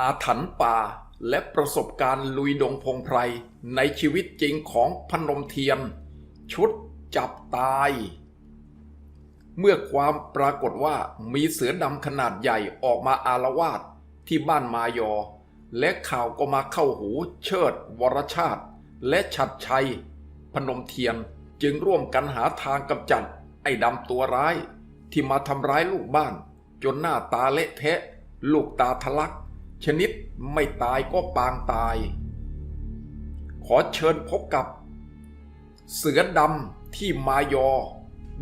อาถรรพ์ป่าและประสบการณ์ลุยดงพงไพร ในชีวิตจริงของพนมเทียน ชุดจับตาย เมื่อความปรากฏว่ามีเสือดำขนาดใหญ่ออกมาอารวาสที่บ้านมายอ และข่าวก็มาเข้าหูเชิด วรชาติ และชัดชัย พนมเทียนจึงร่วมกันหาทางกำจัดไอ้ดำตัวร้าย ที่มาทำร้ายลูกบ้าน จนหน้าตาเละเทะ ลูกตาทะลัก ชนิดไม่ตายก็ปางตาย ขอเชิญพบกับ เสือดำที่มายอ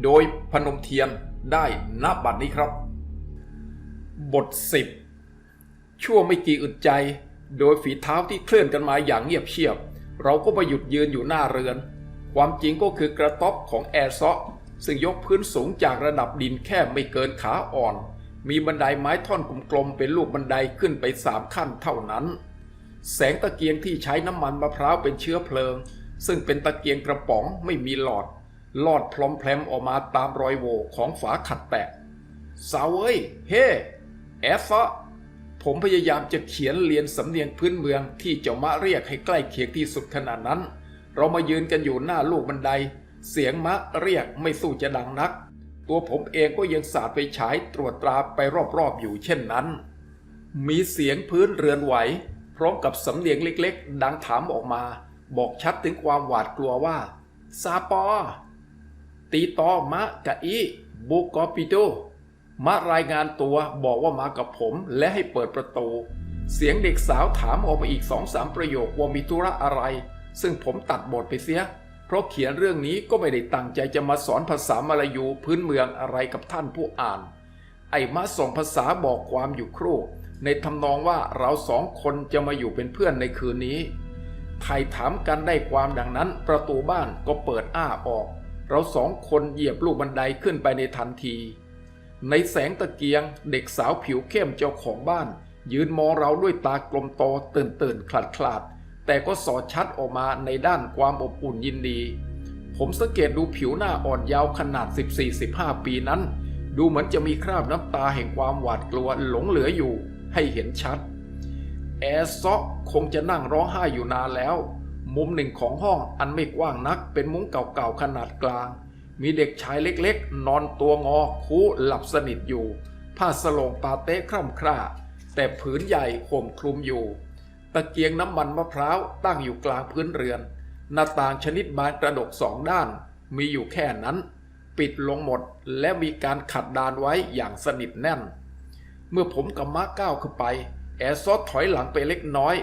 โดยพนมเทียนได้ณบัดนี้ครับ บทสิบชั่วไม่กี่อึดใจ โดยฝีเท้าที่เคลื่อนกันมาอย่างเงียบเชียบ เราก็มาหยุดยืนอยู่หน้าเรือน ความจริงก็คือกระต๊อบของแอร์ซอซึ่งยกพื้นสูงจากระดับดินแค่ไม่เกินขาอ่อน มีบันไดไม้ท่อนกลมๆเป็นลูกบันไดขึ้นไปสามขั้นเท่านั้น แสงตะเกียงที่ใช้น้ำมันมะพร้าวเป็นเชื้อเพลิง ซึ่งเป็นตะเกียงกระป๋องไม่มีหลอด ลอดพลอมแพลมออกมาตามรอยโหว่ของฝาขัดแตะสาวเอ้ย เฮ้แอฟะผมพยายามจะเขียนเรียนสำเนียงพื้นเมืองที่เจ้ามาเรียกให้ใกล้เคียงที่สุดขนาดนั้น เรามายืนกันอยู่หน้าลูกบันได เสียงมะเรียกไม่สู้จะดังนัก ตัวผมเองก็ยังสาดไปฉายตรวจตราไปรอบๆอยู่เช่นนั้น มีเสียงพื้นเรือนไหว พร้อมกับสำเนียงเล็กๆ ดังถามออกมา บอกชัดถึงความหวาดกลัวว่า ซาปอ ตีตอมะกะอีบุกอปิโดมารายงานตัวบอกว่ามากับผมและให้เปิดประตู เสียงเด็กสาวถามออกมาอีกสองสามประโยคว่ามีธุระอะไร ซึ่งผมตัดบทไปเสีย เพราะเขียนเรื่องนี้ก็ไม่ได้ตั้งใจจะมาสอนภาษามลายูพื้นเมืองอะไรกับท่านผู้อ่าน ไอ้มาส่งภาษาบอกความอยู่ครู่ ในทำนองว่าเราสองคนจะมาอยู่เป็นเพื่อนในคืนนี้ไทยถามกันได้ความดังนั้น ประตูบ้านก็เปิดอ้าออก เราสองคนเหยียบลูกบันไดขึ้นไปในทันที ในแสงตะเกียงเด็กสาวผิวเข้มเจ้าของบ้าน ยืนมองเราด้วยตากลมโตตื่นตื่นคลาดคลาด แต่ก็สอดชัดออกมาในด้านความอบอุ่นยินดี ผมสังเกตดูผิวหน้าอ่อนยาวขนาด 14-15 ปีนั้น ดูเหมือนจะมีคราบน้ำตาแห่งความหวาดกลัวหลงเหลืออยู่ ให้เห็นชัด แอร์ซอกคงจะนั่งร้องไห้อยู่นานแล้ว มุมหนึ่งของห้องอันไม่กว้างนักเป็นมุ้งเก่าๆขนาดกลาง มีเด็กชายเล็กๆ นอนตัวงอคูหลับสนิทอยู่ ผ้าสโลงปาเต้คร่ำคร่าแต่ผืนใหญ่ห่มคลุมอยู่ ตะเกียงน้ำมันมะพร้าวตั้งอยู่กลางพื้นเรือน หน้าต่างชนิดบานกระดกสองด้าน มีอยู่แค่นั้น ปิดลงหมดและมีการขัดดานไว้อย่างสนิทแน่น เมื่อผมกับม้าก้าวขึ้นไป แอร์ซอสถอยหลังไปเล็กน้อย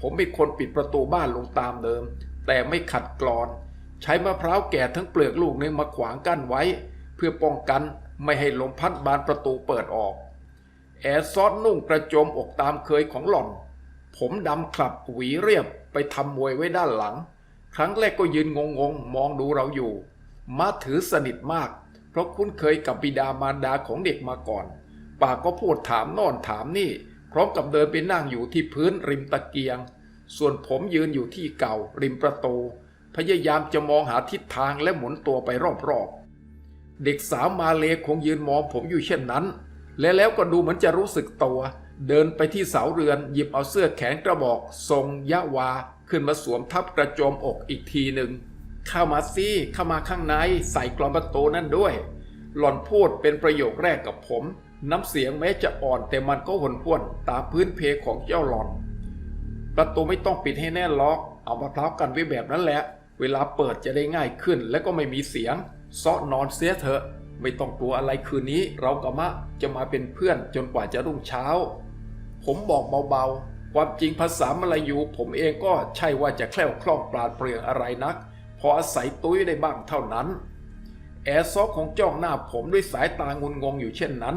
ผมเป็นคนปิดประตูบ้านลงตามเดิม แต่ไม่ขัดกรอน ใช้มะพร้าวแก่ทั้งเปลือกลูกหนึงมาขวางกั้นไว้ เพื่อป้องกันไม่ให้ลมพัดบานประตูเปิดออก แอร์ซอสนุ่งกระโจมอกตามเคยของหล่อน ผมดำคลับหวีเรียบไปทำมวยไว้ด้านหลัง ครั้งแรกก็ยืนงงๆ มองดูเราอยู่ มาถือสนิทมาก เพราะคุ้นเคยกับบิดามารดาของเด็กมาก่อน ปากก็พูดถามน่นถามนี่ พร้อมกับเดินไปนั่งอยู่ที่พื้นริมตะเกียง ส่วนผมยืนอยู่ที่เก่า ริมประตู พยายามจะมองหาทิศทางและหมุนตัวไปรอบๆ เด็กสาวมาเลคงยืนมองผมอยู่เช่นนั้น และแล้วก็ดูเหมือนจะรู้สึกตัว เดินไปที่เสาเรือนหยิบเอาเสื้อแขนกระบอก ทรงยะวา ขึ้นมาสวมทับกระโจมอกอีกทีหนึ่งเข้ามาสิเข้ามาข้างในใส่กรอนประตูนั่นด้วย หล่อนพูดเป็นประโยคแรกกับผม น้ำเสียงแม้จะอ่อนแต่มันก็หนห้วนตามพื้นเพของเจ้าหล่อน ประตูไม่ต้องปิดให้แน่ล็อก เอามะพร้ากันไว้แบบนั้นแหละ เวลาเปิดจะได้ง่ายขึ้นและก็ไม่มีเสียงซาะนอนเสียเถอะ ไม่ต้องกลัวอะไรคืนนี้ เรากับมะจะมาเป็นเพื่อนจนกว่าจะรุ่งเช้า ผมบอกเบาๆ ความจริงภาษามลายู ผมเองก็ใช่ว่าจะแคล่วคล่องปราดเปรื่องอะไรนัก พออาศัยตุ้ยได้บ้างเท่านั้น แอร์ซอกของจ้องหน้าผมด้วยสายตางุนงงอยู่เช่นนั้น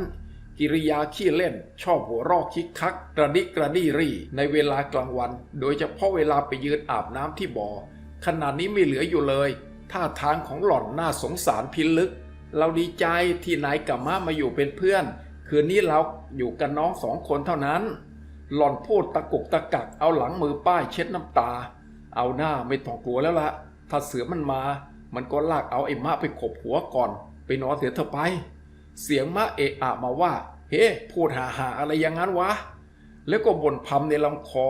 กิริยาขี้เล่น ชอบหัวรอกคิกคัก กระดิกระดี้รี่ ในเวลากลางวัน โดยเฉพาะเวลาไปยืนอาบน้ำที่บ่อขนาดนี้ไม่เหลืออยู่เลยท่าทางของหล่อนน่าสงสารพิลึก เราดีใจที่นายกับม้ามาอยู่เป็นเพื่อน คืนนี้เราอยู่กันน้องสองคนเท่านั้น หล่อนพูดตะกุกตะกักเอาหลังมือป้ายเช็ดน้ำตา เอาหน้าไม่ต้องกลัวแล้วละถ้าเสือมันมา มันก็ลากเอาไอ้ม้าไปขบหัวก่อน ไปนอนเสียเธอไป เสียงม้าเอะอะมาว่า เฮ้ พูดหาหาอะไรอย่างนั้นวะ แล้วก็บ่นพำในลำคอ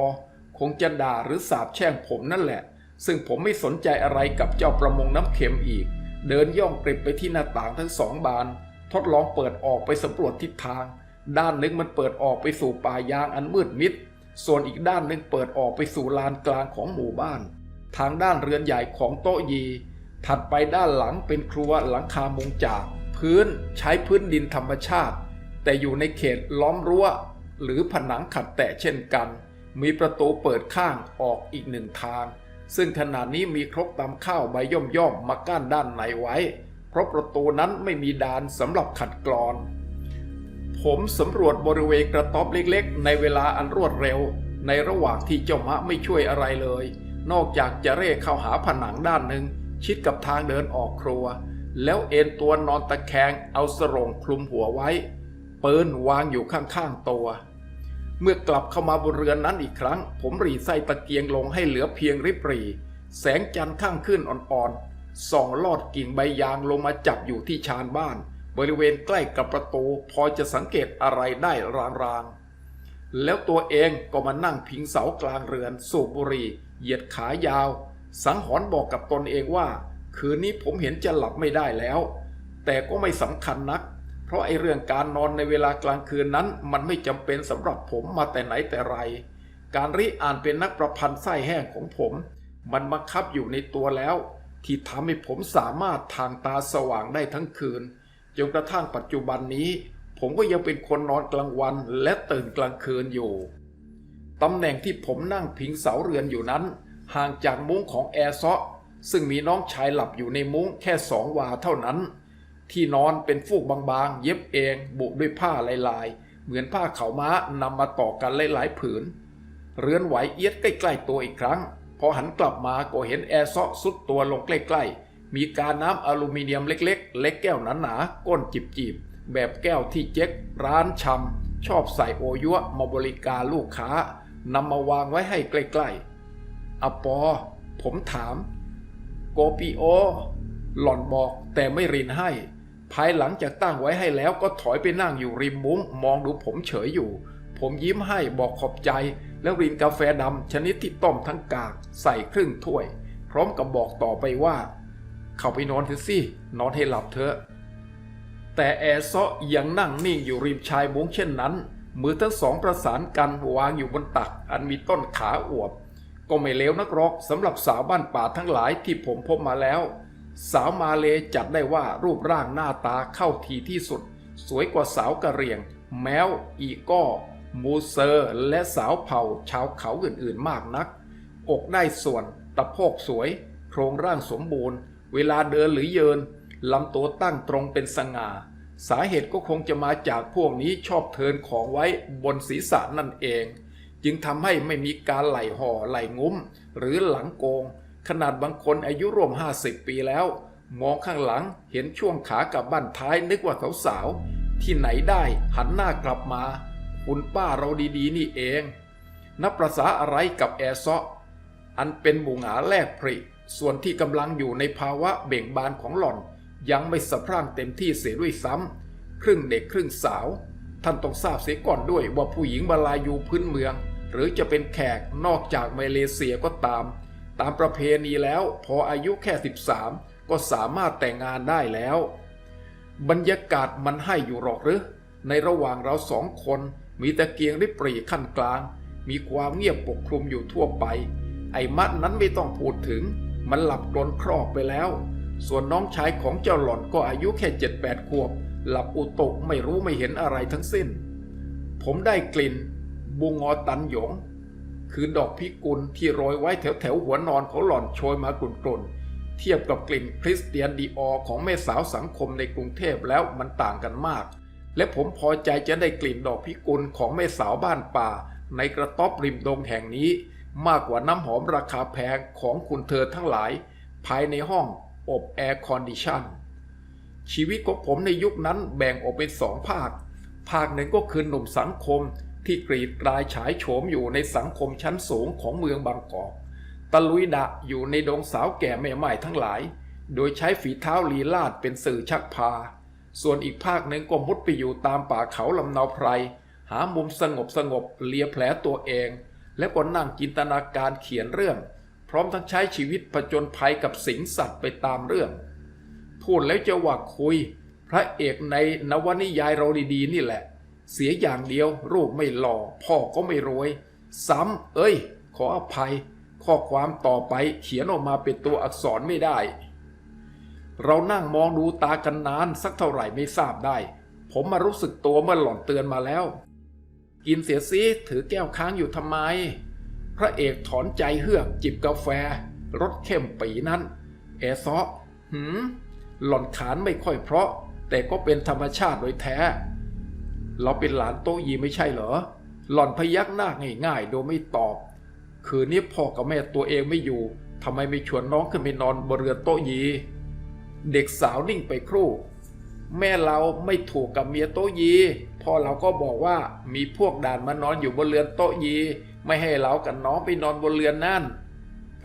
คงจะด่าหรือสาบแช่งผมนั่นแหละ ซึ่งผมไม่สนใจอะไรกับเจ้าประมงน้ำเค็มอีก เดินย่องกริบไปที่หน้าต่างทั้งสองบาน ทดลองเปิดออกไปสำรวจทิศทาง ด้านหนึ่งมันเปิดออกไปสู่ป่ายางอันมืดมิด ส่วนอีกด้านหนึ่งเปิดออกไปสู่ลานกลางของหมู่บ้าน ทางด้านเรือนใหญ่ของโต๊ะยี ถัดไปด้านหลังเป็นครัวหลังคามุงจาก พื้นใช้พื้นดินธรรมชาติ แต่อยู่ในเขตล้อมรั้ว หรือผนังขัดแตะเช่นกัน มีประตูเปิดข้างออกอีกหนึ่งทาง ซึ่งขณะนี้มีครกตำข้าวใบย่อมย่อมๆมากั้นด้านในไว้ ราะประตูนั้นไม่มีดานสำหรับขัดกรอน ผมสำรวจบริเวณกระต๊อบเล็กๆ ในเวลาอันรวดเร็ว ในระหว่างที่เจ้ามะไม่ช่วยอะไรเลย นอกจากจะเร่เข้าหาผนังด้านหนึ่งชิดกับทางเดินออกครัว แล้วเอนตัวนอนตะแคงเอาสรงคลุมหัวไว้ ปืนวางอยู่ข้างๆตัว เมื่อกลับเข้ามาบนเรือนนั้นอีกครั้ง ผมรีไส้ตะเกียงลงให้เหลือเพียงริบรีแสงจันทร์ข้างขึ้นอ่อนๆ ส่องลอดกิ่งใบยางลงมาจับอยู่ที่ชานบ้าน บริเวณใกล้กับประตู พอจะสังเกตอะไรได้รางๆ แล้วตัวเองก็มานั่งพิงเสากลางเรือน สูบบุหรี่เหยียดขายาว สังหรณ์บอกกับตนเองว่า คืนนี้ผมเห็นจะหลับไม่ได้แล้ว แต่ก็ไม่สำคัญนัก เพราะไอเรื่องการนอนในเวลากลางคืนนั้น มันไม่จำเป็นสำหรับผมมาแต่ไหนแต่ไร การริอ่านเป็นนักประพันธ์ไส้แห้งของผม มันบังคับอยู่ในตัวแล้ว ที่ทำให้ผมสามารถทางตาสว่างได้ทั้งคืนจนกระทั่งปัจจุบันนี้ ผมก็ยังเป็นคนนอนกลางวันและตื่นกลางคืนอยู่ตำแหน่งที่ผมนั่งพิงเสาเรือนอยู่นั้น ห่างจากมุ้งของแอร์ซอซึ่งมีน้องชายหลับอยู่ในมุ้งแค่สองวาเท่านั้น ที่นอนเป็นฟูกบางๆ เย็บเองบุด้วยผ้าลายๆ เหมือนผ้าเขาม้านำมาต่อกันหลายๆผืน เรือนไหวเอียดใกล้ๆตัวอีกครั้ง พอหันกลับมาก็เห็นแอร์ซอสุดตัวลงใกล้ๆ มีการน้ำอลูมิเนียมเล็กๆ เล็กแก้วหนาๆก้นจิบๆ แบบแก้วที่เจ๊กร้านชำชอบใส่โอยัวมาบริการลูกค้านำมาวางไว้ให้ใกล้ๆอปอ ผมถาม โกปิโอ หล่อนบอกแต่ไม่รินให้ ภายหลังจากตั้งไว้ให้แล้วก็ถอยไปนั่งอยู่ริมมุ้งมองดูผมเฉยอยู่ ผมยิ้มให้บอกขอบใจ แล้วรินกาแฟดำชนิดที่ต้มทั้งกากใส่ครึ่งถ้วย พร้อมกับบอกต่อไปว่า เข้าไปนอนเถอะสิ นอนให้หลับเถอะ แต่แอร์ซาะยังนั่งนิ่งอยู่ริมชายมุ้งเช่นนั้น มือทั้งสองประสานกันวางอยู่บนตัก อันมีต้นขาอวบ ก็ไม่เลวนักรอกสำหรับสาวบ้านป่าทั้งหลายที่ผมพบมาแล้ว สาวมาเลจัดได้ว่ารูปร่างหน้าตาเข้าทีที่สุด สวยกว่าสาวกะเหรี่ยง แมวอีก้อ มูเซอร์และสาวเผ่าชาวเขาอื่นๆมากนัก อกได้ส่วน ตะโพกสวย โครงร่างสมบูรณ์ เวลาเดินหรือเยินลำตัวตั้งตรงเป็นสง่า สาเหตุก็คงจะมาจากพวกนี้ชอบเทินของไว้บนศีรษะนั่นเอง จึงทำให้ไม่มีการไหลห่อไหลงุ้ม หรือหลังโกง ขนาดบางคนอายุร่วม 50 ปีแล้ว มองข้างหลังเห็นช่วงขากับบั้นท้ายนึกว่าสาวๆที่ไหนได้หันหน้ากลับมา คุณป้าเราดีๆ นี่เอง นับประษาอะไรกับแอร์ซออันเป็นหมูหงาแลกผริส่วนที่กำลังอยู่ในภาวะเบ่งบานของหล่อน ยังไม่สะพรั่งเต็มที่เสียด้วยซ้ำครึ่งเด็กครึ่งสาว ท่านต้องทราบเสียก่อนด้วยว่าผู้หญิงมาลายูพื้นเมือง หรือจะเป็นแขกนอกจากมาเลเซียก็ตาม ตามประเพณีแล้วพออายุแค่ 13 ก็สามารถแต่งงานได้แล้ว บรรยากาศมันให้อยู่หรอกหรือในระหว่างเราสองคน มีตะเกียงริบปรีขั้นกลาง มีความเงียบปกคลุมอยู่ทั่วไป ไอ้มัดนั้นไม่ต้องพูดถึง มันหลับกลนครอกไปแล้ว ส่วนน้องชายของเจ้าหล่อนก็อายุแค่เจ็ดแปดขวบ หลับอุตกไม่รู้ไม่เห็นอะไรทั้งสิ้น ผมได้กลิ่นบุงอตันหยง คือดอกพิกุลที่โรยไว้แถวแถวหัวนอนของหล่อนโชยมากลุ่นๆเทียบกับกลิ่นคริสเตียนดีออของแม่สาวสังคมในกรุงเทพแล้วมันต่างกันมาก และผมพอใจจะได้กลิ่นดอกพิกุลของแม่สาวบ้านป่า ในกระต๊อบริมดงแห่งนี้ มากกว่าน้ำหอมราคาแพงของคุณเธอทั้งหลาย ภายในห้องอบแอร์คอนดิชันชีวิตของผมในยุคนั้นแบ่งออกเป็นสองภาค ภาคหนึ่งก็คือหนุ่มสังคมที่กรีดกลายฉายโฉมอยู่ในสังคมชั้นสูงของเมืองบางกอก ตะลุยดะอยู่ในดงสาวแก่แม่ใหม่ทั้งหลาย โดยใช้ฝีเท้าลีลาดเป็นสื่อชักพา ส่วนอีกภาคหนึ่งก็มุดไปอยู่ตามป่าเขาลำเนาไพร หามุมสงบสงบเลียแผลตัวเอง แล้วก็นั่งจินตนาการเขียนเรื่อง พร้อมทั้งใช้ชีวิตผจญภัยกับสิงสัตว์ไปตามเรื่อง พูดแล้วจะว่าคุย พระเอกในนวนิยายเราดีๆนี่แหละ เสียอย่างเดียวรูปไม่หล่อพ่อก็ไม่รวย ซ้ำเอ้ย ขออภัย ข้อความต่อไปเขียนออกมาเป็นตัวอักษรไม่ได้ เรานั่งมองดูตากันนานสักเท่าไหร่ไม่ทราบได้ ผมมารู้สึกตัวเมื่อหล่อนเตือนมาแล้ว กินเสียซีถือแก้วค้างอยู่ทำไม พระเอกถอนใจเฮือกจิบกาแฟรสเข้มปีนั้น เอซอหืมหล่อนขานไม่ค่อยเพราะ แต่ก็เป็นธรรมชาติโดยแท้ เราเป็นหลานโตยีไม่ใช่เหรอ หล่อนพยักหน้าง่ายๆ โดยไม่ตอบ คืนนี้พ่อกับแม่ตัวเองไม่อยู่ทำไมไม่ชวนน้องขึ้นไปนอนบนเรือโตยี เด็กสาวนิ่งไปครู่ แม่เราไม่ถูกกับเมียโตยีพ่อเราก็บอกว่ามีพวกด่านมานอนอยู่บนเรือนโตยี ไม่ให้เรากับน้องไปนอนบนเรือนนั่น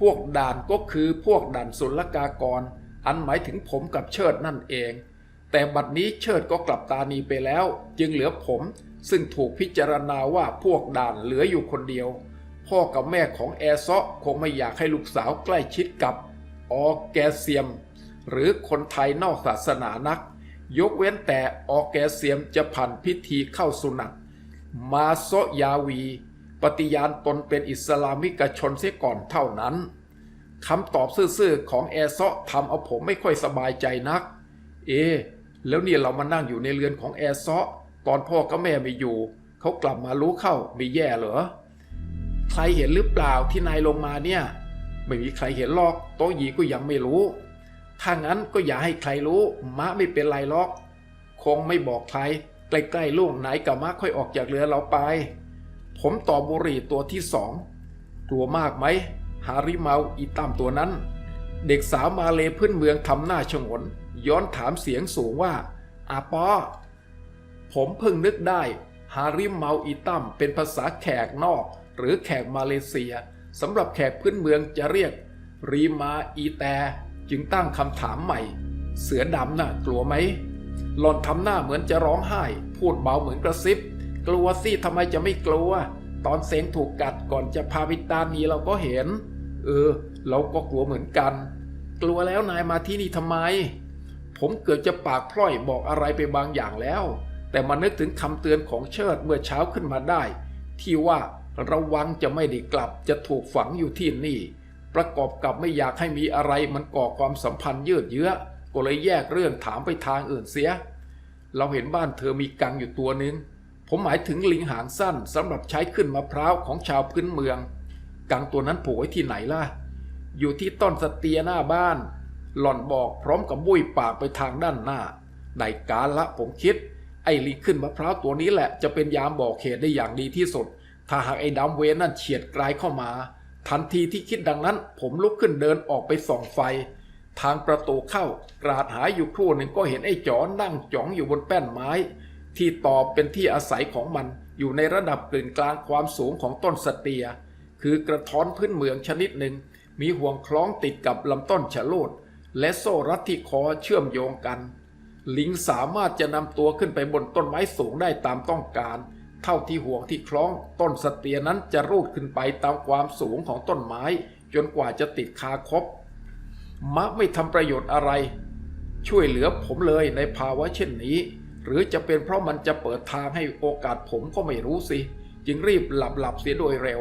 พวกด่านก็คือพวกด่านศุลกากร อันหมายถึงผมกับเชิดนั่นเอง แต่บัดนี้เชิดก็กลับตานีไปแล้ว จึงเหลือผมซึ่งถูกพิจารณาว่าพวกด่านเหลืออยู่คนเดียว พ่อกับแม่ของแอร์ซาะคงไม่อยากให้ลูกสาวใกล้ชิดกับออร์แกเซียม หรือคนไทยนอกศาสนานัก ยกเว้นแต่ออร์แกเซียมจะผ่านพิธีเข้าสุนัตมาโซยาวี ปฏิญาณตนเป็นอิสลามิกชนเสียก่อนเท่านั้นคำตอบซื่อๆของแอร์เซาะทำเอาผมไม่ค่อยสบายใจนัก เอ แล้วเนี่ยเรามานั่งอยู่ในเรือนของแอร์เซาะตอนพ่อกับแม่ไม่อยู่ เขากลับมารู้เข้าม่แย่เหรอ ใครเห็นหรือเปล่าที่นายลงมาเนี่ย ไม่มีใครเห็นหรอกโต๊ะหยีก็ยังไม่รู้ ถ้างั้นก็อย่าให้ใครรู้ มะไม่เป็นไรหรอก คงไม่บอกใคร ใกล้ๆลูกไหนกับมะค่อยออกจากเรือเราไป ผมต่อบุหรี่ตัวที่สองกลัวมากไหม ฮาริเมาอีตามตัวนั้น เด็กสาวมาเลพื้นเมืองทำหน้าชงน ย้อนถามเสียงสูงว่าอาปอผมเพิ่งนึกได้ ฮาริเมาอีตัมเป็นภาษาแขกนอก หรือแขกมาเลเซียสำหรับแขกพื้นเมืองจะเรียกรีมาอีแต จึงตั้งคำถามใหม่ เสือดำน่ะกลัวไหมหล่อนทำหน้าเหมือนจะร้องไห้ พูดเบาเหมือนกระซิบ กลัวสิทำไมจะไม่กลัว ตอนเสงถูกกัดก่อนจะพาไปตานีเราก็เห็น เออ เราก็กลัวเหมือนกัน กลัวแล้วนายมาที่นี่ทำไม ผมเกือบจะปากพร่อยบอกอะไรไปบางอย่างแล้ว แต่มานึกถึงคำเตือนของเชิดเมื่อเช้าขึ้นมาได้ ที่ว่าระวังจะไม่ได้กลับจะถูกฝังอยู่ที่นี่ ประกอบกับไม่อยากให้มีอะไรมันก่อความสัมพันธ์ยืดเยื้อ ก็เลยแยกเรื่องถามไปทางอื่นเสีย เราเห็นบ้านเธอมีกังอยู่ตัวนึง ผมหมายถึงลิงหางสั้นสำหรับใช้ขึ้นมะพร้าวของชาวพื้นเมือง กังตัวนั้นผูกไว้ที่ไหนล่ะ อยู่ที่ต้นสเตียหน้าบ้าน หล่อนบอกพร้อมกับบุ้ยปากไปทางด้านหน้าในการละผมคิด ไอ้ลิงขึ้นมะพร้าวตัวนี้แหละจะเป็นยามบอกเหตุได้อย่างดีที่สุด ถ้าหากไอ้ดำเวนนั่นเฉียดไกลเข้ามา ทันทีที่คิดดังนั้น ผมลุกขึ้นเดินออกไปส่องไฟ ทางประตูเข้ากราดหายอยู่ครู่หนึ่งก็เห็นไอ้จอนั่งจ้องอยู่บนแป้นไม้ ที่ตอบเป็นที่อาศัยของมันอยู่ในระดับกึ่งกลางความสูงของต้นสเตีย คือกระท้อนพื้นเมืองชนิดหนึ่ง มีห่วงคล้องติดกับลำต้นฉลูดและโซ่รัดที่คอเชื่อมโยงกัน ลิงสามารถจะนำตัวขึ้นไปบนต้นไม้สูงได้ตามต้องการ เท่าที่ห่วงที่คล้องต้นสเตียนั้นจะรูดขึ้นไปตามความสูงของต้นไม้ จนกว่าจะติดคาคบมักไม่ทำประโยชน์อะไร ช่วยเหลือผมเลยในภาวะเช่นนี้ หรือจะเป็นเพราะมันจะเปิดทางให้โอกาสผมก็ไม่รู้สิ จึงรีบหลับหลับเสียโดยเร็ว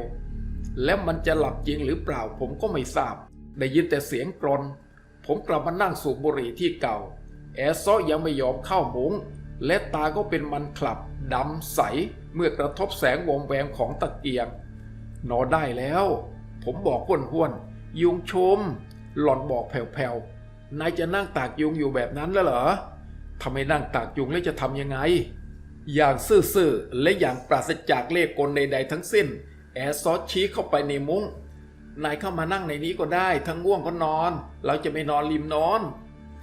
แล้วมันจะหลับจริงหรือเปล่าผมก็ไม่ทราบ ได้ยินแต่เสียงกรน ผมกลับมานั่งสูบบุหรี่ที่เก่า แอร์ซอยังไม่ยอมเข้ามุง้งและตาก็เป็นมันคลับดำใส เมื่อกระทบแสงวงแวงของตะเกียง นอนได้แล้ว ผมบอกห้วนห้วนๆ ยุงชม หล่อนบอกแผ่วๆ นายจะนั่งตากยุงอยู่แบบนั้นแล้วเหรอทำไมนั่งตากยุงแล้วจะทำยังไง อย่างซื่อๆ และอย่างปราศจากเล่กลใดๆทั้งสิ้น แอซอสชี้เข้าไปในมุง้ง นายเข้ามานั่งในนี้ก็ได้ ทั้งง่วงก็นอน เราจะไม่นอนริมนอน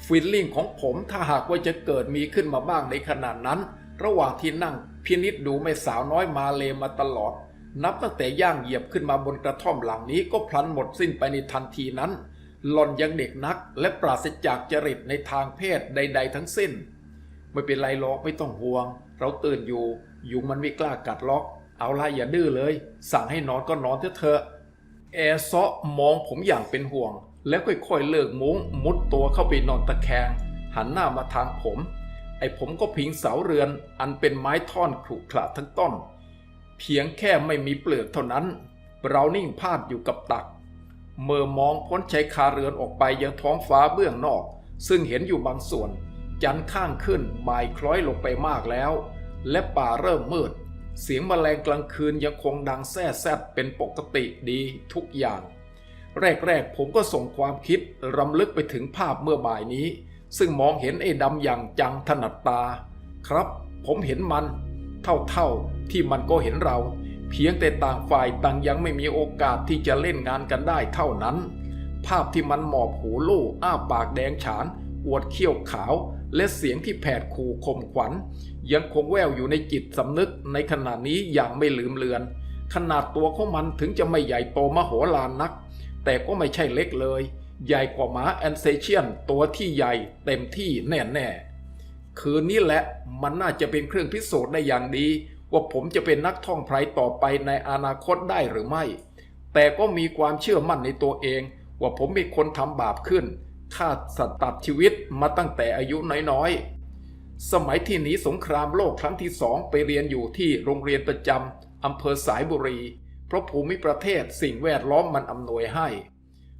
ฟิลลิ่งของผมถ้าหากว่าจะเกิดมีขึ้นมาบ้างในขนาดนั้น ระหว่างที่นั่ง พินิษดูแม่สาวน้อยมาเลมาตลอด นับตั้งแต่ย่างเหยียบขึ้นมาบนกระท่อมหลังนี้ก็พลันหมดสิ้นไปในทันทีนั้น หล่อนยังเด็กนัก และปราศจากจริตในทางเพศใด ๆ ทั้งสิ้น ไม่เป็นไรหรอกไม่ต้องห่วง เราตื่นอยู่ ยุงมันไม่กล้ากัดล็อก เอาล่ะอย่าดื้อเลย สั่งให้นอนก็นอนเถอะเถอะแอร์ซาะมองผมอย่างเป็นห่วง แล้วค่อยๆเลิกมุ้งมุดตัวเข้าไปนอนตะแคงหันหน้ามาทางผม ไอ้ผมก็พิงเสาเรือนอันเป็นไม้ท่อนขรุขระทั้งต้น เพียงแค่ไม่มีเปลือกเท่านั้น เรานิ่งพาดอยู่กับตัก เมื่อมองพ้นชายคาเรือนออกไปยังท้องฟ้าเบื้องนอก ซึ่งเห็นอยู่บางส่วน จันข้างขึ้นบ่ายคล้อยลงไปมากแล้ว และป่าเริ่มมืด เสียงแมลงกลางคืนยังคงดังแซ่แซดเป็นปกติดีทุกอย่าง แรกๆผมก็ส่งความคิดรำลึกไปถึงภาพเมื่อบ่ายนี้ ซึ่งมองเห็นไอ้ดำอย่างจังถนัดตา ครับ ผมเห็นมัน เท่าๆที่มันก็เห็นเรา เพียงแต่ต่างฝ่ายต่างยังไม่มีโอกาสที่จะเล่นงานกันได้เท่านั้น ภาพที่มันหมอบหูลู่อ้าปากแดงฉาน อวดเขี้ยวขาว และเสียงที่แผดขู่ข่มขวัญ ยังคงแววอยู่ในจิตสำนึกในขณะนี้อย่างไม่ลืมเลือน ขนาดตัวของมันถึงจะไม่ใหญ่โตมโหฬารนัก แต่ก็ไม่ใช่เล็กเลย ใหญ่กว่าหมาแอนเซเชียนตัวที่ใหญ่เต็มที่แน่ๆ คืนนี้แหละมันน่าจะเป็นเครื่องพิสูจน์ได้อย่างดี ว่าผมจะเป็นนักท่องไพรต่อไปในอนาคตได้หรือไม่ แต่ก็มีความเชื่อมั่นในตัวเอง ว่าผมเป็นคนทำบาปขึ้นฆ่าสัตว์ตัดชีวิตมาตั้งแต่อายุน้อยๆ สมัยที่หนีสงครามโลกครั้งที่สองไปเรียนอยู่ที่โรงเรียนประจำอำเภอสายบุรี เพราะภูมิประเทศสิ่งแวดล้อมมันอำนวยให้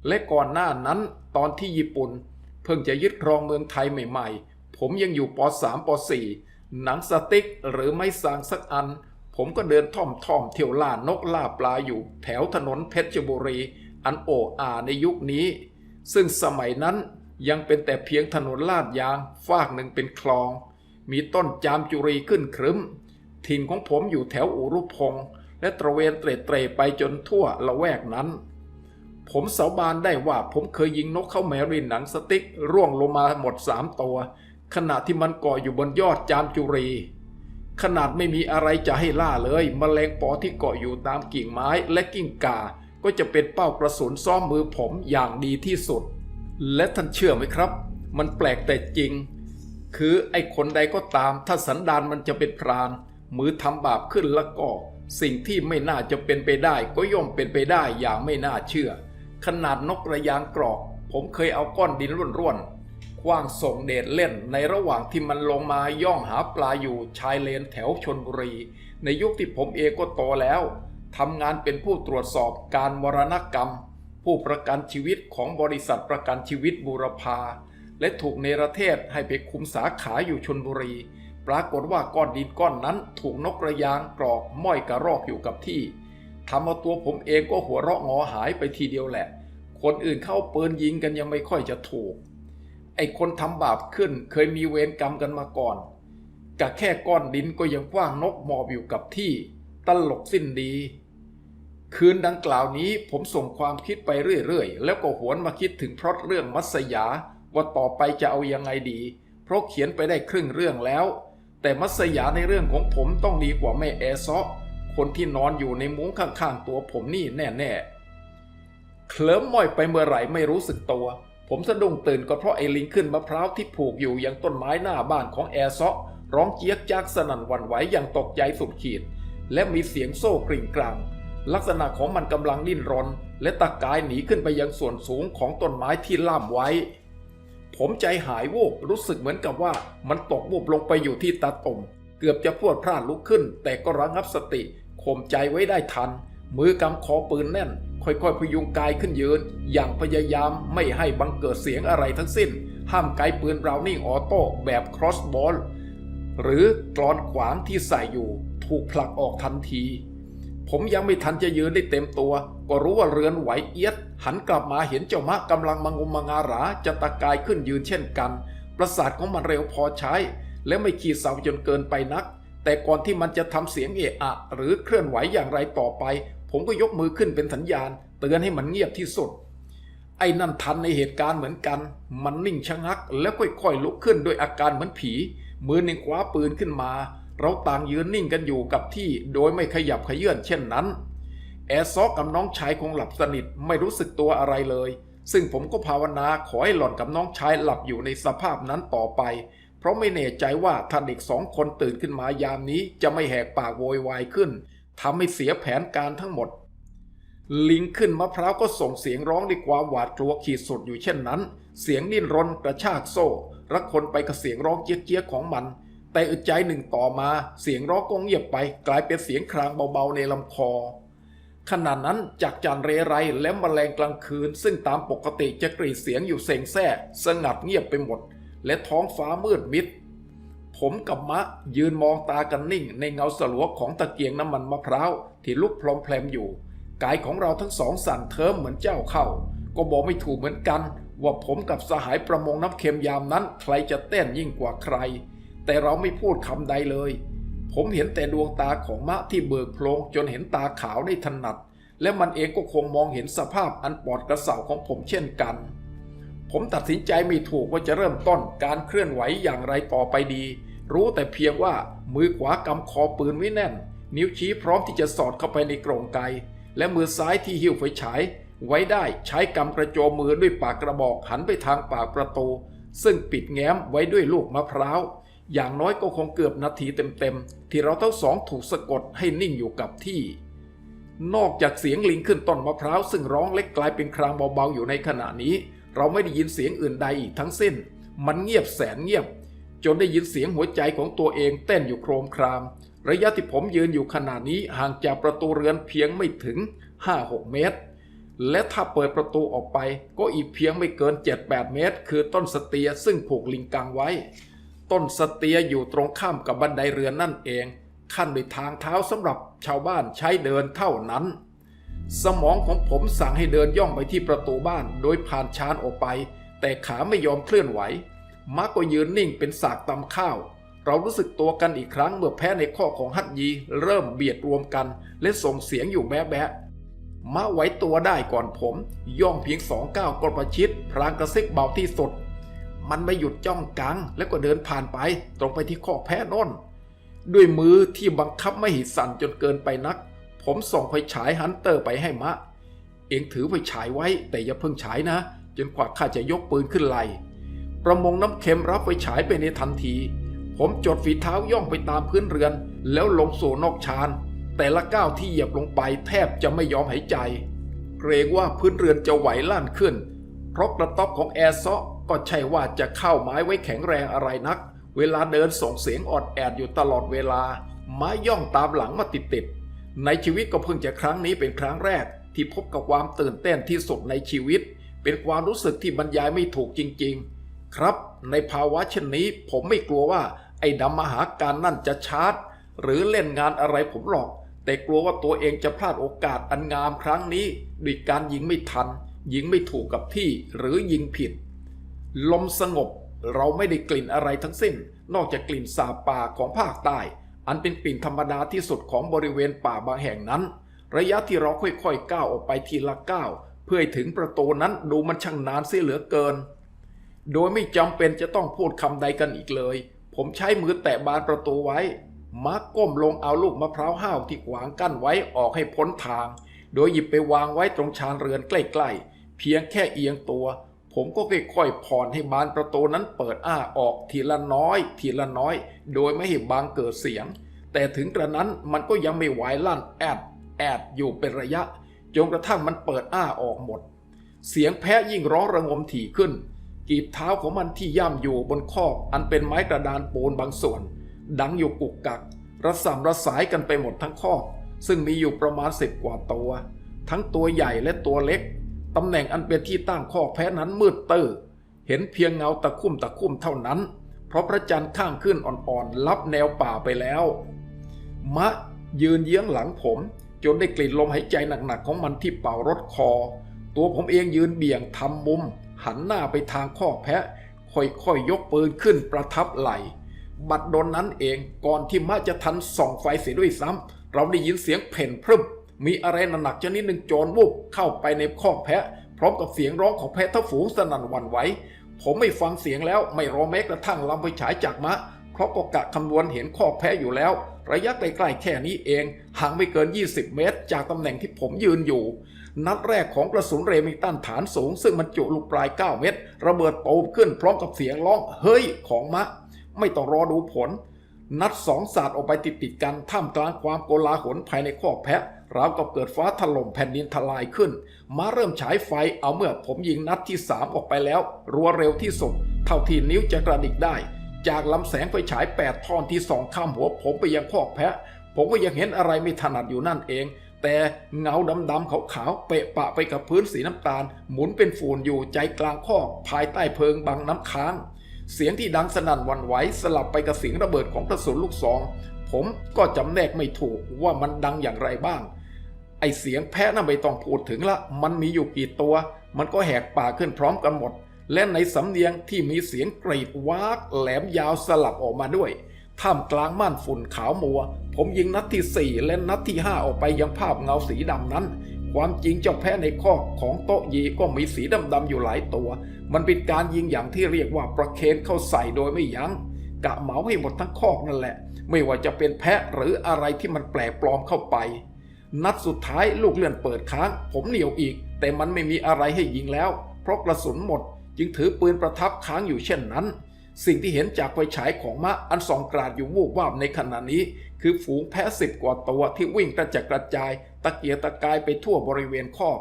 และก่อนหน้านั้นตอนที่ญี่ปุ่น เพิ่งจะยึดครองเมืองไทยใหม่ ๆ ผมยังอยู่ป .3 ป .4 หนังสติ๊กหรือไม้สางสักอัน ผมก็เดินท่อมท่อมเที่ยวล่านกล่าปลาอยู่ แถวถนนเพชรบุรี อันโออาในยุคนี้ ซึ่งสมัยนั้นยังเป็นแต่เพียงถนนลาดยางฟากหนึ่งเป็นคลอง มีต้นจามจุรีขึ้นครึ้ม ถิ่นของผมอยู่แถวอุรุพงษ์และตระเวนเตร่เตร่ไปจนทั่วละแวกนั้น ผมสาบานได้ว่าผมเคยยิงนกเข้าแมรินหนังสติ๊กร่วงลงมาหมดสามตัว ขณะที่มันเก่ออยู่บนยอดจามจุรี ขนาดไม่มีอะไรจะให้ล่าเลยมแมลงปอที่เกาะอยู่ตามกิ่งไม้และกิ่งกา ก็จะเป็นเป้ากระสุนซ้อมมือผมอย่างดีที่สุด และท่านเชื่อไหมครับ มันแปลกแต่จริง คือไอ้คนใดก็ตาม ถ้าสันดานมันจะเป็นพรานมือทำบาปขึ้นแล้วก็ สิ่งที่ไม่น่าจะเป็นไปได้ก็ย่อมเป็นไปได้อย่างไม่น่าเชื่อ ขนาดนกกระยางกรอก ผมเคยเอาก้อนดินร่วนๆคว้างส่งเดชเล่นในระหว่างที่มันลงมาย่องหาปลาอยู่ชายเลนแถวชนบุรี ในยุคที่ผมเองก็โตแล้วทำงานเป็นผู้ตรวจสอบการมรณกรรม ผู้ประกันชีวิตของบริษัทประกันชีวิตบูรพา และถูกเนรเทศให้ไปคุมสาขาอยู่ชนบุรี ปรากฏว่าก้อนดินก้อนนั้นถูกนกกระยางกรอกม้อยกระรอกอยู่กับที่ ทำเอาตัวผมเองก็หัวเราะงอหายไปทีเดียวแหละ คนอื่นเข้าปืนยิงกันยังไม่ค่อยจะถูก ไอ้คนทำบาปขึ้นเคยมีเวรกรรมกันมาก่อนกะแค่ก้อนดินก็ยังกว้างนกหมอบอยู่กับที่ ตลกสิ้นดี คืนดังกล่าวนี้ผมส่งความคิดไปเรื่อยๆ แล้วก็หวนมาคิดถึงพล็อตเรื่องมัสยา ว่าต่อไปจะเอายังไงดี เพราะเขียนไปได้ครึ่งเรื่องแล้ว แต่มัสยาในเรื่องของผมต้องดีกว่าแม่แอซอ คนที่นอนอยู่ในมุ้งข้างๆตัวผมนี่แน่ๆ เคลิ้มม้อยไปเมื่อไหร่ไม่รู้สึกตัว ผมสะดุ้งตื่นก็เพราะไอ้ลิงขึ้นมะพร้าวที่ผูกอยู่ยังต้นไม้หน้าบ้านของแอร์ซอร้องเจี๊ยกจากสนั่นวันไหวอย่างตกใจสุดขีด และมีเสียงโซ่กริ่งกลาง ลักษณะของมันกำลังดิ้นรน และตะกายหนีขึ้นไปยังส่วนสูงของต้นไม้ที่ล่ามไว้ ผมใจหายวูบรู้สึกเหมือนกับว่ามันตกวูบลงไปอยู่ที่ตาตุ่ม เกือบจะพวดพลาดลุกขึ้น แต่ก็ระงับสติข่มใจไว้ได้ทัน มือกำคอปืนแน่น ค่อยๆพยุงกายขึ้นยืน อย่างพยายามไม่ให้บังเกิดเสียงอะไรทั้งสิ้น ห้ามไกปืนบรานิ่งออโต้แบบ crossbow หรือกรอนขวางที่ใส่อยู่ ถูกผลักออกทันที ผมยังไม่ทันจะยืนได้เต็มตัว ก็รู้ว่าเรือนไหวเอียด หันกลับมาเห็นเจ้ามะกำลังมังุมมางาราจะตะกายขึ้นยืนเช่นกัน ประสาทของมันเร็วพอใช้ และไม่ขีดเสาจนเกินไปนัก แต่ก่อนที่มันจะทำเสียงเอะอะ หรือเคลื่อนไหวอย่างไรต่อไป ผมก็ยกมือขึ้นเป็นสัญญาณ เตือนให้มันเงียบที่สุด ไอ้นั่นทันในเหตุการณ์เหมือนกัน มันนิ่งชะงัก แล้วค่อยๆลุกขึ้นด้วยอาการเหมือนผี มือหนึ่งคว้าปืนขึ้นมา เราต่างยืนนิ่งกันอยู่กับที่ โดยไม่ขยับขยื่นเช่นนั้น แอร์ซอกกับน้องชายคงหลับสนิทไม่รู้สึกตัวอะไรเลยซึ่งผมก็ภาวนาขอให้หล่อนกับน้องชายหลับอยู่ในสภาพนั้นต่อไป เพราะไม่แน่ใจว่าท่านเด็กสองคนตื่นขึ้นมายามนี้จะไม่แหกปากโวยวายขึ้นทำให้เสียแผนการทั้งหมด ลิงขึ้นมะพร้าวก็ส่งเสียงร้องด้วยความหวาดกลัวขีดสุดอยู่เช่นนั้น เสียงดิ้นรนกระชากโซ่รักคนไปกับเสียงร้องเจี๊ยกๆของมัน แต่อึดใจหนึ่งต่อมาเสียงร้องก็เงียบไป กลายเป็นเสียงครางเบาๆในลำคอขณะนั้นจากจันเรไรและแมลงกลางคืน ซึ่งตามปกติจะกรีดเสียงอยู่เซ็งแซ่สงัดเงียบไปหมด และท้องฟ้ามืดมิด ผมกับมะยืนมองตากันนิ่งในเงาสลัวของตะเกียงน้ำมันมะพร้าวที่ลุกพลอมแพลมอยู่ กายของเราทั้งสองสั่นเทิมเหมือนเจ้าเข้า ก็บอกไม่ถูกเหมือนกัน ว่าผมกับสหายประมงน้ำเค็มยามนั้น ใครจะเต้นยิ่งกว่าใคร แต่เราไม่พูดคำใดเลย ผมเห็นแต่ดวงตาของมะที่เบิกโพลงจนเห็นตาขาวได้ถนัด และมันเองก็คงมองเห็นสภาพอันปอดกระเสาของผมเช่นกัน ผมตัดสินใจไม่ถูกว่าจะเริ่มต้นการเคลื่อนไหวอย่างไรต่อไปดี รู้แต่เพียงว่ามือขวากำคอปืนไว้แน่น นิ้วชี้พร้อมที่จะสอดเข้าไปในกรงไก และมือซ้ายที่หิ้วไฟฉาย ไว้ได้ใช้กำกระโจมมือด้วยปากกระบอกหันไปทางปากประตู ซึ่งปิดแง้มไว้ด้วยลูกมะพร้าวอย่างน้อยก็คงเกือบนาทีเต็มๆ ที่เราทั้งสองถูกสะกดให้นิ่งอยู่กับที่ นอกจากเสียงลิงขึ้นต้นมะพร้าวซึ่งร้องเล็กกลายเป็นครางเบาๆอยู่ในขณะนี้ เราไม่ได้ยินเสียงอื่นใดอีกทั้งสิ้น มันเงียบแสนเงียบ จนได้ยินเสียงหัวใจของตัวเองเต้นอยู่โครมคราม ระยะที่ผมยืนอยู่ขณะนี้ห่างจากประตูเรือนเพียงไม่ถึง 5-6 เมตร และถ้าเปิดประตูออกไปก็อีกเพียงไม่เกิน 7-8 เมตร คือต้นสเตียซึ่งผูกลิงกังไว้ ต้นสเตียอยู่ตรงข้ามกับบันไดเรือนนั่นเองขั้นด้วยทางเท้าสำหรับชาวบ้านใช้เดินเท่านั้น สมองของผมสั่งให้เดินย่องไปที่ประตูบ้านโดยผ่านชานออกไป แต่ขาไม่ยอมเคลื่อนไหวมักก็ยืนนิ่งเป็นสากตำข้าว เรารู้สึกตัวกันอีกครั้งเมื่อแพ้ในข้อของฮัตยี เริ่มเบียดรวมกัน และส่งเสียงอยู่แบ๊ะแบะมาไหวตัวได้ก่อนผม ย่องเพียงสองก้าวก็ประชิดพรางกระซิบเบาที่สุด มันไม่หยุดจ้องกัง แล้วก็เดินผ่านไป ตรงไปที่ข้อแพ้นนด้วยมือที่บังคับไม่ห้สั่นจนเกินไปนัก ผมส่งไฟฉายฮันเตอร์ไปให้มะ เองถือไฟฉายไว้แต่อย่าเพิ่งฉายนะ จนกว่าข้าจะยกปืนขึ้นไล่ประมงน้ำเค็มรับไฟฉายไปในทันที ผมจดฝีเท้าย่องไปตามพื้นเรือน แล้วลงสู่นอกชานแต่ละก้าวที่เหยียบลงไปแทบจะไม่ยอมหายใจ เกรงว่าพื้นเรือนจะไหวลั่นขึ้น เพราะกระต๊อบของแอร์ซอก็ใช่ว่าจะเข้าไม้ไว้แข็งแรงอะไรนัก เวลาเดินส่งเสียงออดแอดอยู่ตลอดเวลา ไม้ย่องตามหลังมาติดๆ ในชีวิตก็เพิ่งจะครั้งนี้เป็นครั้งแรก ที่พบกับความตื่นเต้นที่สุดในชีวิต เป็นความรู้สึกที่บรรยายไม่ถูกจริง ๆ ครับ ในภาวะเช่นนี้ ผมไม่กลัวว่า ไอ้ดำมหาการนั่นจะชาร์จ หรือเล่นงานอะไรผมหรอก แต่กลัวว่าตัวเองจะพลาดโอกาสอันงามครั้งนี้ด้วยการยิงไม่ทัน ยิงไม่ถูกกับที่หรือยิงผิด ลมสงบเราไม่ได้กลิ่นอะไรทั้งสิ้น นอกจากกลิ่นสาป่าของภาคใต้ อันเป็นกลิ่นธรรมดาที่สุดของบริเวณป่าบางแห่งนั้น ระยะที่เราค่อยๆก้าวออกไปทีละก้าวเพื่อให้ถึงประตูนั้นดูมันช่างนานเสียเหลือเกิน โดยไม่จำเป็นจะต้องพูดคำใดกันอีกเลย ผมใช้มือแตะบานประตูไว้มาร์กก้มลงเอาลูกมะพร้าวห้าวที่ขวางกั้นไว้ออกให้พ้นทาง โดยหยิบไปวางไว้ตรงชานเรือนใกล้ๆ เพียงแค่เอียงตัว ผมก็ค่อยๆผ่อนให้บานประตูนั้นเปิดอ้าออกทีละน้อย ทีละน้อย โดยไม่ให้บางเกิดเสียง แต่ถึงกระนั้นมันก็ยังไม่ไหวลั่นแอดแอดอยู่เป็นระยะจนกระทั่งมันเปิดอ้าออกหมด เสียงแพะยิ่งร้องระงมถี่ขึ้น กีบเท้าของมันที่ย่ำอยู่บนคอกอันเป็นไม้กระดานปูนบางส่วน ดังอยู่กุกกักระสำระสายกันไปหมดทั้งคอกซึ่งมีอยู่ประมาณสิบกว่าตัว ทั้งตัวใหญ่และตัวเล็ก ตำแหน่งอันเป็นที่ตั้งคอแพะนั้นมืดตื้อเห็นเพียงเงาตะคุ่มตะคุ่มเท่านั้น เพราะพระจันทร์ข้างขึ้นอ่อนๆ รับแนวป่าไปแล้ว มะยืนเยื้องหลังผม จนได้กลิ่นลมหายใจหนักๆของมันที่เป่ารถคอ ตัวผมเองยืนเบี่ยงทำมุม หันหน้าไปทางคอแพะ ค่อยๆยกปืนขึ้นประทับไหลบัดดลนั้นเองก่อนที่มะจะทันส่องไฟเสียด้วยซ้ำเราได้ยินเสียงเพ่นพรึบ มีอะไรหนักๆชนิดหนึ่งโจรวุบเข้าไปในคอกแพะ พร้อมกับเสียงร้องของแพะทั้งฝูงสนั่นวันไหวผมไม่ฟังเสียงแล้วไม่รอแม้กระทั่งลำไฟฉายจากมะ เพราะก็กะคำนวณเห็นคอกแพะอยู่แล้ว ระยะใกล้ๆแค่นี้เอง ห่างไม่เกิน 20 เมตร จากตำแหน่งที่ผมยืนอยู่ นัดแรกของกระสุนเรมิงตันฐานสูง ซึ่งมันจุลูกปลาย 9 เมตรระเบิดโตมขึ้นพร้อมกับเสียงร้องเฮ้ยของมะ ไม่ต้องรอดูผล นัดสองศาสตร์ออกไปติดติดๆกันท่ามกลางความโกลาหลภายในคอกแพะ ราวกับเกิดฟ้าถล่มแผ่นดินทลายขึ้นมาเริ่มฉายไฟเอาเมื่อผมยิงนัดที่สามออกไปแล้วรัวเร็วที่สุด เท่าที่นิ้วจะกระดิกได้ จากลำแสงไฟฉายแปดท่อนที่ส่องข้ามหัวผมไปยังคอกแพะ ผมก็ยังเห็นอะไรไม่ถนัดอยู่นั่นเอง แต่เงาดำๆขาวๆเปะปะไปกับพื้นสีน้ำตาล หมุนเป็นฝุ่นอยู่ใจกลางคอก ภายใต้เพิงบังน้ำค้าง เสียงที่ดังสนั่นวันไหวสลับไปกับเสียงระเบิดของกระสุนลูกซอง ผมก็จำแนกไม่ถูกว่ามันดังอย่างไรบ้าง ไอเสียงแพะน่ะไม่ต้องพูดถึงละ มันมีอยู่กี่ตัว มันก็แหกป่าขึ้นพร้อมกันหมด และในสำเนียงที่มีเสียงกรีดวากแหลมยาวสลับออกมาด้วยท่ามกลางม่านฝุ่นขาวมัว ผมยิงนัดที่สี่และนัดที่ห้าออกไปยังภาพเงาสีดำนั้น ความจริงเจ้าแพะในคอกของโต๊ะยีก็มีสีดำๆอยู่หลายตัว มันเป็นการยิงอย่างที่เรียกว่าประเคนเข้าใส่โดยไม่ยัง้งกะเหมาให้หมดทั้งคอกนั่นแหละ ไม่ว่าจะเป็นแพะหรืออะไรที่มันแปลกปลอมเข้าไป นัดสุดท้ายลูกเลื่อนเปิดค้าง ผมเหนียวอีก แต่มันไม่มีอะไรให้ยิงแล้ว เพราะกระสุนหมด จึงถือปืนประทับค้างอยู่เช่นนั้น สิ่งที่เห็นจากไฟฉายของมะอันส่องกราดอยู่วูบวาบในขณะนี้ คือฝูงแพะสิบกว่าตัวที่วิ่งกระจัดกระจาย ตะเกียกตะกายไปทั่วบริเวณคอก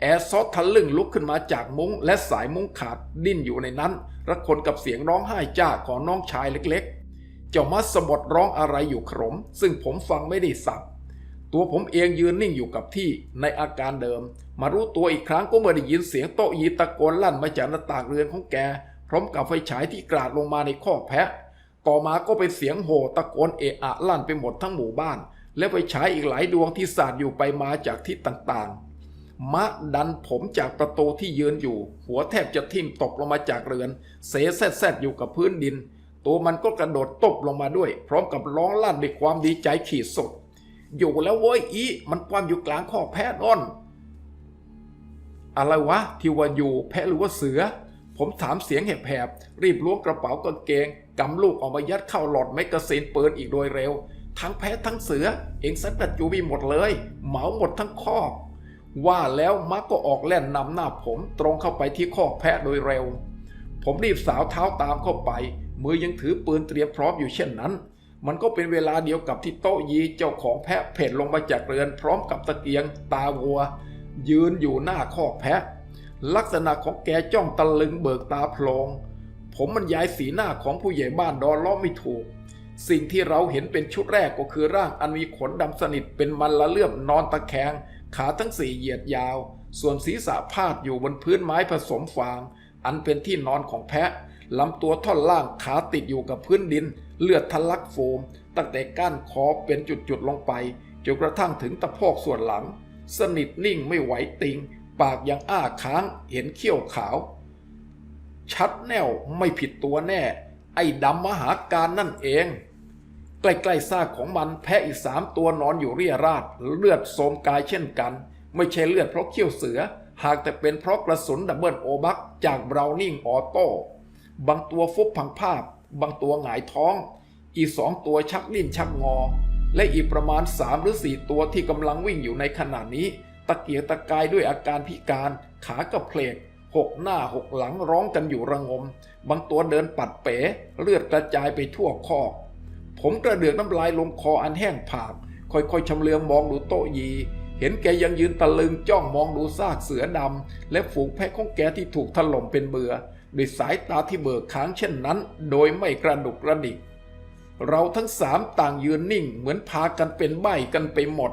แอร์ซอสทะลึ่งลุกขึ้นมาจากมุ้งและสายมุ้งขาดดิ้นอยู่ในนั้นระคนกับเสียงร้องไห้จ้าของน้องชายเล็กๆ เจ้ามัสบดร้องอะไรอยู่ขรม ซึ่งผมฟังไม่ได้สับ ตัวผมเองยืนนิ่งอยู่กับที่ในอาการเดิม มารู้ตัวอีกครั้งก็เมื่อได้ยินเสียงโต๊ะยีตะโกนลั่นมาจากหน้าต่างเรือนของแก พร้อมกับไฟฉายที่กราดลงมาในคอแพะ ต่อมาก็เป็นเสียงโห่ตะโกนเอะอะลั่นไปหมดทั้งหมู่บ้าน และไฟฉายอีกหลายดวงที่สาดอยู่ไปมาจากทิศต่างๆ มะดันผมจากประตูที่ยืนอยู่ หัวแทบจะทิ่มตกลงมาจากเรือน เสแซดๆอยู่กับพื้นดิน ตัวมันก็กระโดดตบลงมาด้วย พร้อมกับร้องลั่นด้วยความดีใจขีดสุด อยู่แล้วเว้ยอีมันความอยู่กลางคอแพะนอน อะไรวะที่ว่าอยู่แพะหรือว่าเสือ ผมถามเสียงแหบๆรีบล้วงกระเป๋ากางเกงกำลูกออกมายัดเข้าหลอดแมกกาซีนปืนอีกโดยเร็ว ทั้งแพะทั้งเสือ เองสัตว์จูบีหมดเลย เหมาหมดทั้งคอกว่าแล้วมักก็ออกแล่นนำหน้าผมตรงเข้าไปที่คอกแพะโดยเร็ว ผมรีบสาวเท้าตามเข้าไป มือยังถือปืนเตรียมพร้อมอยู่เช่นนั้น มันก็เป็นเวลาเดียวกับที่โต๊ะยีเจ้าของแพะเพ่นลงมาจากเรือน พร้อมกับตะเกียงตาวัว ยืนอยู่หน้าคอกแพะ ลักษณะของแกจ้องตะลึงเบิกตาโพลงผมมันย้ายสีหน้าของผู้ใหญ่บ้านดอล้อไม่ถูก สิ่งที่เราเห็นเป็นชุดแรกก็คือร่างอันมีขนดำสนิทเป็นมันละเลื่อมนอนตะแคง ขาทั้งสี่เหยียดยาว ส่วนศีรษะพาดอยู่บนพื้นไม้ผสมฟาง อันเป็นที่นอนของแพะ ลำตัวท่อนล่างขาติดอยู่กับพื้นดิน เลือดทะลักโฟม ตั้งแต่ก้านคอเป็นจุดๆลงไปจนกระทั่งถึงตะโพกส่วนหลัง สนิทนิ่งไม่ไหวติง ปากยังอ้าค้างเห็นเขี้ยวขาว ชัดแน่วไม่ผิดตัวแน่ ไอ้ดำมหาการนั่นเอง ใกล้ๆซากของมันแพะอีกสามตัวนอนอยู่เรียราดเลือดโสมกายเช่นกัน ไม่ใช่เลือดเพราะเขี้ยวเสือ หากแต่เป็นเพราะกระสุนดับเบิลโอบักจากเบรานิ่งออโต้ บางตัวฟุบพังภาพ บางตัวหงายท้อง อีกสองตัวชักลิ้นชักงอ และอีกประมาณสามหรือสี่ตัวที่กำลังวิ่งอยู่ในขณะนี้ ตะเกียกตะกายด้วยอาการพิการ ขากระเพลกหกหน้าหกหลังร้องกันอยู่ระงม บางตัวเดินปัดเป๋ เลือดกระจายไปทั่วคอก ผมกระเดือกน้ำลายลงคออันแห้งผาก ค่อยๆชำเลืองมองดูโต๊ะยี เห็นแกยังยืนตะลึงจ้องมองดูซากเสือดำและฝูงแพะของแกที่ถูกถล่มเป็นเบือ ด้วยสายตาที่เบิกค้างเช่นนั้น โดยไม่กระดุกกระดิก เราทั้งสามต่างยืนนิ่งเหมือนพากันเป็นใบกันไปหมด